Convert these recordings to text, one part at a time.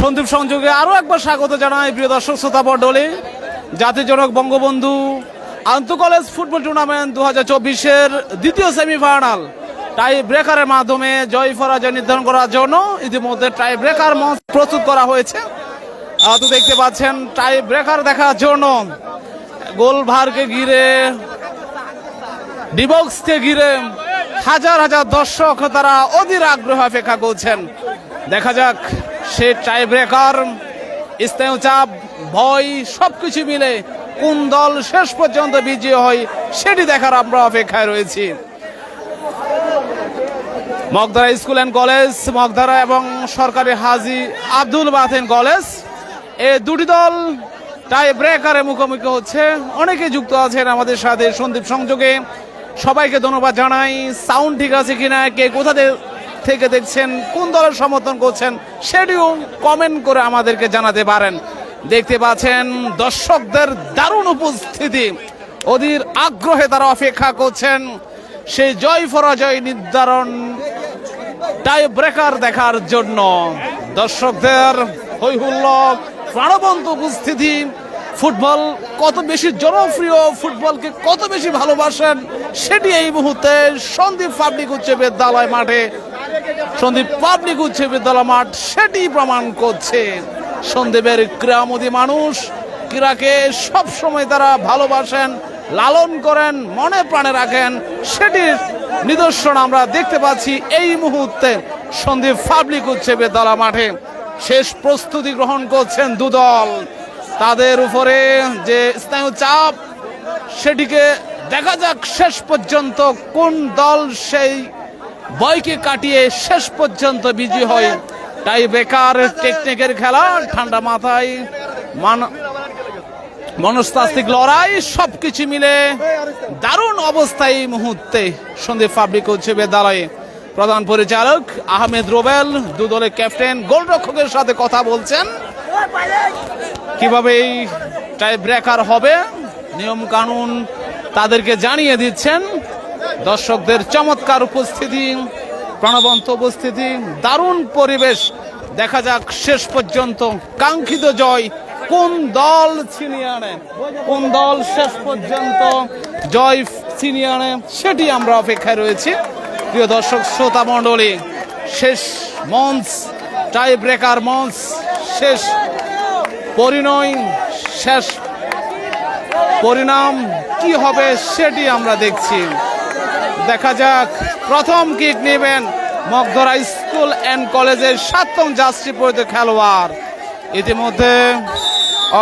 সন্দীপ সংযোগে আরও একবার স্বাগত জানাই প্রিয় দর্শক, শ্রোতা মণ্ডলী, জাতিজনক বঙ্গবন্ধু আন্ত কলেজ ফুটবল টুর্নামেন্ট দু হাজার চব্বিশের দ্বিতীয় সেমিফাইনাল টাই ব্রেকারের মাধ্যমে জয় পরাজয় নির্ধারণ করার জন্য ইতিমধ্যে টাই ব্রেকার মঞ্চ প্রস্তুত করা হয়েছে। তো দেখতে পাচ্ছেন টাই ব্রেকার দেখার জন্য গোলভারকে ঘিরে ডিবক্সকে ঘিরে হাজার হাজার দর্শক তারা অধীর আগ্রহ অপেক্ষা করছেন। দেখা যাক সে টাই ব্রেকার স্থানীয় চাপ ভয়, সবকিছু মিলে কোন দল শেষ পর্যন্ত বিজয়ী হয়, সেটি দেখার আমরা অপেক্ষায় রয়েছি। Magdhara school and college, Magdhara এবং সরকারি হাজি আব্দুল বাতেন কলেজ, এ দুটি দল টাই ব্রেকারে মুখোমুখি হচ্ছে। অনেকে যুক্ত আছেন আমাদের সাথে সন্দীপ সংযোগে। সবাইকে ধন্যবাদ জানাই। সাউন্ড ঠিক আছে কিনা? কে কোথা দে- থেকে দেখছেন কোন দলের সমর্থন করছেন সেটিও কমেন্ট করে আমাদেরকে জানাতে পারেন। দেখতে পাচ্ছেন দর্শকদের দারুণ উপস্থিতি। অধীর আগ্রহে তারা অপেক্ষা করছেন। সেই জয় পরাজয় নির্ধারণ টাই ব্রেকার দেখার জন্য। দর্শকদের হৈহুল্লক প্রাণবন্ত উপস্থিতি। ফুটবল কত বেশি জনপ্রিয়, ফুটবলকে কত বেশি ভালোবাসেন, সেটি এই মুহূর্তে সন্দীপ পাবলিক উচ্চ বিদ্যালয় মাঠে সন্দীপ পাবলিক উচ্চ বিদ্যালয় মাঠ, সেটি প্রমাণ করছে। সন্দীপের ক্রীড়ামোদী মানুষ, ক্রীড়াকে সব সময় তারা ভালোবাসেন, লালন করেন, মনে প্রাণে রাখেন, সেটির নিদর্শন আমরা দেখতে পাচ্ছি এই মুহূর্তে সন্দীপ পাবলিক উচ্চ বিদ্যালয় মাঠে। শেষ প্রস্তুতি গ্রহণ করছেন দুদল তাদের উপরে যে স্নায়ু চাপ, সেটিকে দেখা যাক শেষ পর্যন্ত কোন দল সেই বয়কে কাটিয়ে শেষ পর্যন্ত বিজয়ী হয় তাই বেকার টেকনিকের খেলা, ঠান্ডা মাথায়, মান মনস্তাত্ত্বিক লড়াই, সবকিছু মিলে দারুণ অবস্থায় এই মুহূর্তে। সন্দীপ পাবলিক উচ্চ বিদ্যালয়ে প্রধান পরিচালক আহমেদ রোবেল, দু দলের ক্যাপ্টেন, গোলরক্ষকের সাথে কথা বলছেন। কীভাবে এই টাই ব্রেকার হবে? নিয়ম কানুন তাদেরকে জানিয়ে দিচ্ছেন। দর্শকদের চমৎকার উপস্থিতি, প্রাণবন্ত উপস্থিতি, দারুণ পরিবেশ। দেখা যাক শেষ পর্যন্ত কাঙ্ক্ষিত জয় কোন দল ছিনিয়ে আনে। কোন দল শেষ পর্যন্ত জয় ছিনিয়ে আনে, সেটি আমরা অপেক্ষায় রয়েছি। প্রিয় দর্শক, শ্রোতা মণ্ডলী, শেষ মঞ্চ টাই ব্রেকার মঞ্চ, শেষ পরিণয়, শেষ পরিণাম কি হবে সেটি আমরা দেখছি। দেখা যাক। প্রথম কিক নেবেন মগধরা স্কুল অ্যান্ড কলেজের সাতম যাত্রী পরিত খেলোয়াড়। ইতিমধ্যে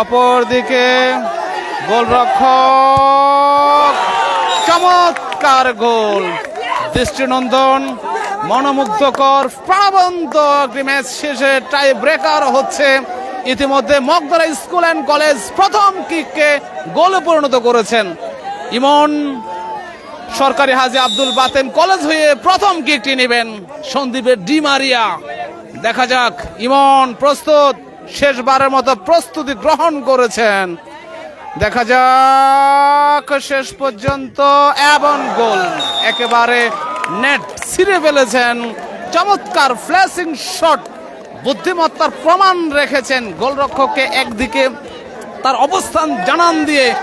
অপর দিকে গোলরক্ষক, চমৎকার গোল। দৃষ্টিনন্দন, মনোমুগ্ধকর, প্রাণবন্ত একটি ম্যাচ শেষে টাই ব্রেকার হচ্ছে। ইতিমধ্যে মগধরা স্কুল অ্যান্ড কলেজ প্রথম কিককে গোলে পরিণত করেছেন। ইমন সরকারি হাজি আব্দুল বাতেন কলেজ হয়ে প্রথম কিকটি নেবেন। সন্দীপের ডি মারিয়া। দেখা যাক, ইমন প্রস্তুত, শেষবারের মতো প্রস্তুতি গ্রহণ করেছেন। দেখা যাক, শেষ পর্যন্ত এবং গোল। একেবারে নেট ছিঁড়ে ফেলেছেন। চমৎকার ফ্ল্যাশিং শট। বুদ্ধিমত্তার প্রমাণ রেখেছেন গোলরক্ষককে একদিকে। তার অবস্থান জানান দিয়ে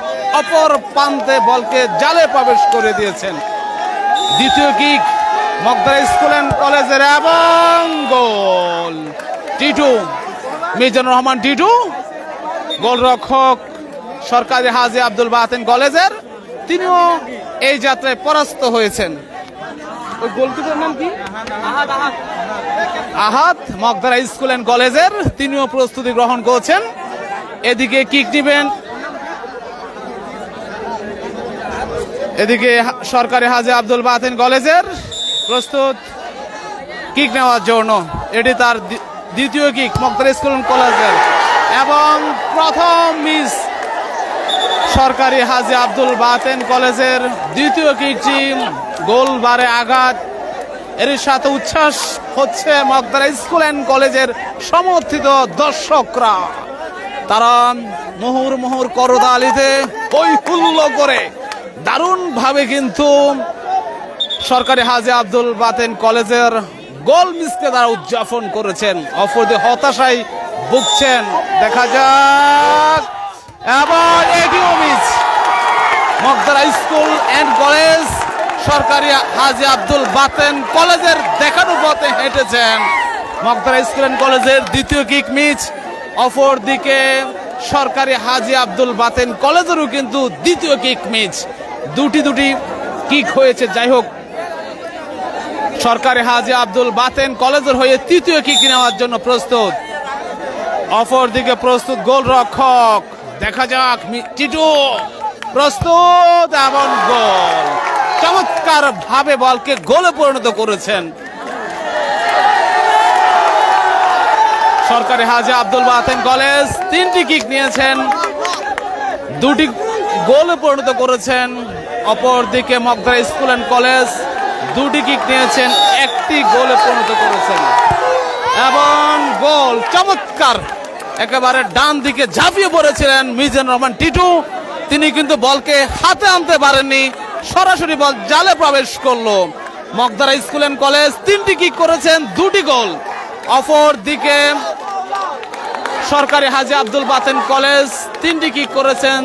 অপর প্রান্তে বলকে জালে প্রবেশ করে দিয়েছেন। দ্বিতীয় কিক মগদা স্কুল অ্যান্ড কলেজের এবং গোল। টিটু, মিজানুর রহমান টিটু গোলরক্ষক সরকারি হাজি আব্দুল বাতেন কলেজের, তিনিও এই যাত্রায় পরাস্ত হয়েছেন। ওই গোলকিপার নাম কি? আহাত মগদারা স্কুল অ্যান্ড কলেজের, তিনিও প্রস্তুতি গ্রহণ করছেন। এদিকে কিক নিবেন এদিকে সরকারি হাজি আব্দুল বাতেন কলেজের প্রস্তুত কিক নেওয়ার জন্য। এটি তার দ্বিতীয় কিক মগদারা স্কুল কলেজের। এবং প্রথম মিস সরকারি হাজি আব্দুল বাতেন কলেজের দ্বিতীয় কিকটি গোল বারে আঘাত। এর সাথে উচ্ছ্বাস হচ্ছে মগদারা স্কুল অ্যান্ড কলেজের সমর্থিত দর্শকরা। তারা মুহুর মুহুর করদালিতে হৈহুল্ল করে দারুণভাবে কিন্তু সরকারি হাজি আব্দুল বাতেন কলেজের গোল মিসকে তারা উদযাপন করেছেন। অপরদি হতাশায় ভুগছেন। দেখা যাক। এবং এটিও miss Magdara school and college সরকারি হাজি আব্দুল বাতেন কলেজের দেখানো পথে হেঁটেছেন। মগদারা স্কুল অ্যান্ড কলেজের দ্বিতীয় কিক মিচ। অপর দিকে সরকারি হাজি আব্দুল বাতেন কলেজেরও কিন্তু দ্বিতীয় কিক মিচ। দুটি দুটি কিক হয়েছে। যাই হোক, সরকারি হাজি আব্দুল বাতেন কলেজের হয়ে তৃতীয় কিক নেওয়ার জন্য প্রস্তুত। অপর দিকে প্রস্তুত গোলরক্ষক। দেখা যাক টিটু, প্রস্তুত এবং গোল। চমৎকার ভাবে বলকে গোলে পরিণত করেছেন। সরকারি হাজি আব্দুল বাতেন কলেজ তিনটি কিক নিয়েছেন। দুটি গোলে পরিণত করেছেন। অপর দিকে মগদা স্কুল অ্যান্ড কলেজ দুটি কিক নিয়েছেন, একটি গোলে পরিণত করেছেন। এবং গোল চমৎকার। একেবারে ডান দিকে ঝাঁপিয়ে পড়েছিলেন মিজান রহমান টিটু। তিনি কিন্তু বলকে হাতে আনতে পারেননি, সরাসরি বল জালে প্রবেশ করল। মগদারা স্কুল অ্যান্ড কলেজ তিনটি কিক করেছেন, দুটি গোল। অপর দিকে সরকারি হাজি আব্দুল বাতেন কলেজ তিনটি কিক করেছেন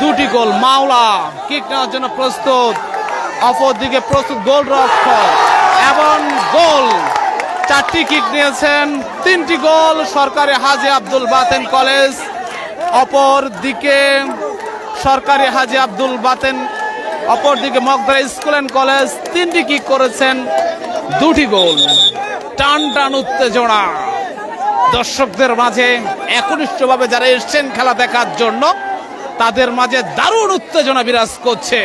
দুটি গোল, মাওলা। কিক নেওয়ার জন্য প্রস্তুত। অপর দিকে প্রস্তুত গোল রক্ষক এবং গোল। চারটি কিক নিয়েছেন, তিনটি গোল সরকারি হাজি আব্দুল বাতেন কলেজ। অপর দিকে সরকারি হাজি আব্দুল বাতেন অপর দিকে মগদরা স্কুল অ্যান্ড কলেজ তিনটি কিক করেছেন, দুটি গোল। টান টান উত্তেজনা। দর্শকদের মাঝে একনিষ্ঠভাবে যারা এসছেন খেলা দেখার জন্য তাদের মাঝে দারুণ উত্তেজনা বিরাজ করছে।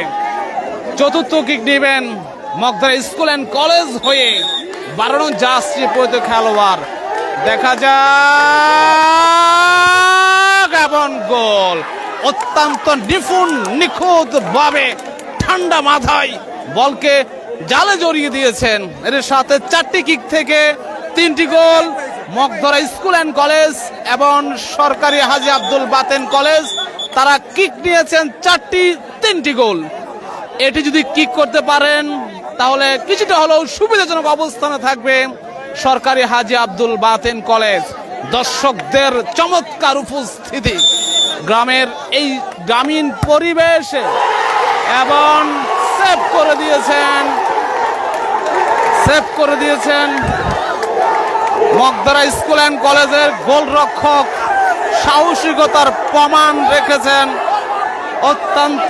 চতুর্থ কিক নেবেন মগদার স্কুল অ্যান্ড কলেজ হয়ে বারো যাত্রী পরিত খেলোয়াড়। দেখা যাক এবং গোল। অত্যন্ত নিপুণ নিখুঁত ভাবে ঠান্ডা মাথায় বলকে জালে জড়িয়ে দিয়েছেন। এর সাথে চারটি কিক থেকে তিনটি goal Magdhara school and college এবং সরকারি হাজি আব্দুল বাতেন কলেজ তারা কিক নিয়েছেন চারটি, তিনটি গোল। এটি যদি কিক করতে পারেন, তাহলে কিছুটা হলেও সুবিধাজনক অবস্থানে থাকবে সরকারি হাজি আব্দুল বাতেন কলেজ। দর্শকদের চমৎকার উপস্থিতি। গ্রামের এই গ্রামীণ পরিবেশে এবং সেভ করে দিয়েছেন সেভ করে দিয়েছেন মগদারা স্কুল অ্যান্ড কলেজের গোলরক্ষক সাহসিকতার প্রমাণ রেখেছেন অত্যন্ত?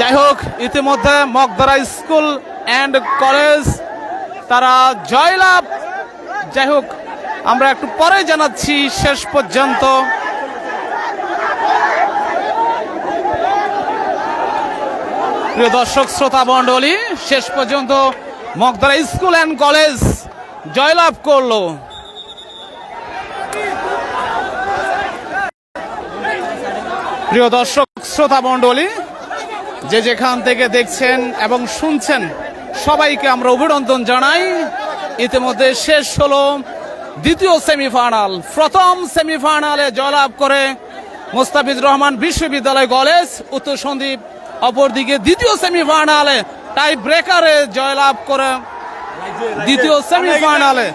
যাই হোক, ইতিমধ্যে মগদারা স্কুল অ্যান্ড কলেজ তারা জয়লাভ যাই হোক, আমরা একটু পরে জানাচ্ছি শেষ পর্যন্ত প্রিয় দর্শক, শ্রোতা মণ্ডলী, শেষ পর্যন্ত মগদারা স্কুল অ্যান্ড কলেজ জয়লাভ করল। প্রিয় দর্শক, শ্রোতা মণ্ডলী, যে যেখান থেকে দেখছেন এবং শুনছেন, সবাইকে আমরা অভিনন্দন জানাই। ইতিমধ্যে শেষ হলো দ্বিতীয় সেমিফাইনাল। প্রথম সেমিফাইনালে জয়লাভ করে মোস্তাফিজ রহমান বিশ্ববিদ্যালয় কলেজ, উত্তর সন্দীপ অপরদিকে দ্বিতীয় সেমিফাইনালে টাই ব্রেকারে জয়লাভ করে। দ্বিতীয় সেমিফাইনালে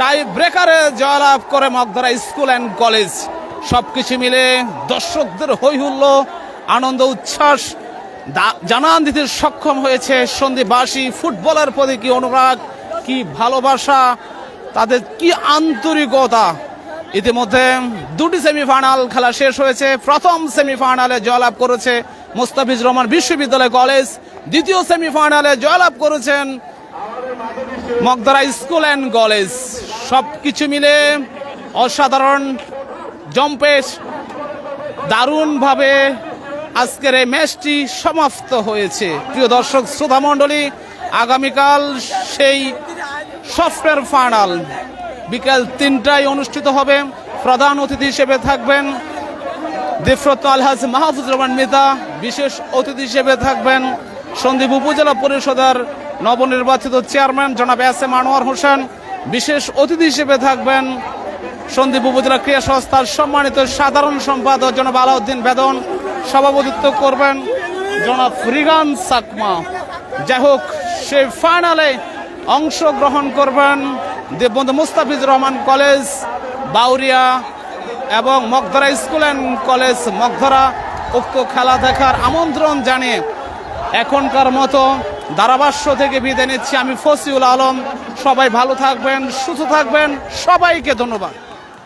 টাই ব্রেকারে জয়লাভ করে মগধরা স্কুল অ্যান্ড কলেজ সবকিছু মিলে দর্শকদের হৈ হুল্লো আনন্দ, উচ্ছ্বাস জানান দিতে সক্ষম হয়েছে সন্দীপবাসী ফুটবলের প্রতি কি অনুরাগ, কি ভালোবাসা, তাদের কি আন্তরিকতা। ইতিমধ্যে দুটি সেমিফাইনাল খেলা শেষ হয়েছে, প্রথম সেমিফাইনালে জয়লাভ করেছে মোস্তাফিজ রহমান বিশ্ববিদ্যালয় কলেজ দ্বিতীয় সেমিফাইনালে জয়লাভ করেছেন মগদরা স্কুল অ্যান্ড কলেজ। সব কিছু মিলে অসাধারণ জম্পেশ। দারুণভাবে আজকের এই ম্যাচটি সমাপ্ত হয়েছে। প্রিয় দর্শক শ্রোতা মণ্ডলী আগামীকাল সেই সফটওয়্যার ফাইনাল বিকাল তিনটায় অনুষ্ঠিত হবে। প্রধান অতিথি হিসেবে থাকবেন দেফরত আলহাজ মাহফুজ রহমান মিতা, বিশেষ অতিথি হিসেবে থাকবেন সন্দীপ উপজেলা পরিষদের নবনির্বাচিত চেয়ারম্যান জনাব এস এম আনোয়ার হোসেন, বিশেষ অতিথি হিসেবে থাকবেন সন্দীপ উপজেলা ক্রীড়া সংস্থার সম্মানিত সাধারণ সম্পাদক জনাব আলাউদ্দিন বেদন, সভাপতিত্ব করবেন জনাব রিগান সাকমা। যাই হোক, সেই ফাইনালে অংশগ্রহণ করবেন দেববন্ধু মুস্তাফিজুর রহমান কলেজ, বাউরিয়া এবং Magdhara school and college Magdhara উক্ত খেলা দেখার আমন্ত্রণ জানিয়ে এখনকার মতো ধারাভাষ্য থেকে বিদায় নিচ্ছি। আমি ফসিউল আলম, সবাই ভালো থাকবেন, সুস্থ থাকবেন, সবাইকে ধন্যবাদ।